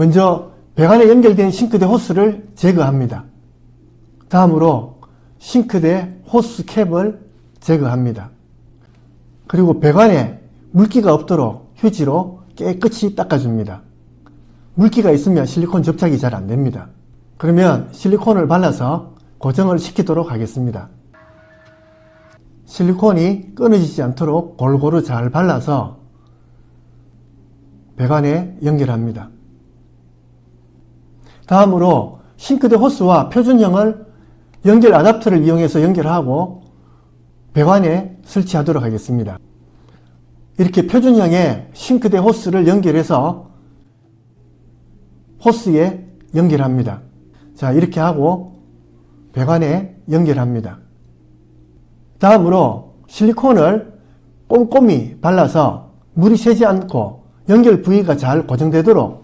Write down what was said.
먼저 배관에 연결된 싱크대 호스를 제거합니다. 다음으로 싱크대 호스 캡을 제거합니다. 그리고 배관에 물기가 없도록 휴지로 깨끗이 닦아줍니다. 물기가 있으면 실리콘 접착이 잘 안됩니다. 그러면 실리콘을 발라서 고정을 시키도록 하겠습니다. 실리콘이 끊어지지 않도록 골고루 잘 발라서 배관에 연결합니다. 다음으로 싱크대 호스와 표준형을 연결 아답터를 이용해서 연결하고 배관에 설치하도록 하겠습니다. 이렇게 표준형의 싱크대 호스를 연결해서 호스에 연결합니다. 자, 이렇게 하고 배관에 연결합니다. 다음으로 실리콘을 꼼꼼히 발라서 물이 새지 않고 연결 부위가 잘 고정되도록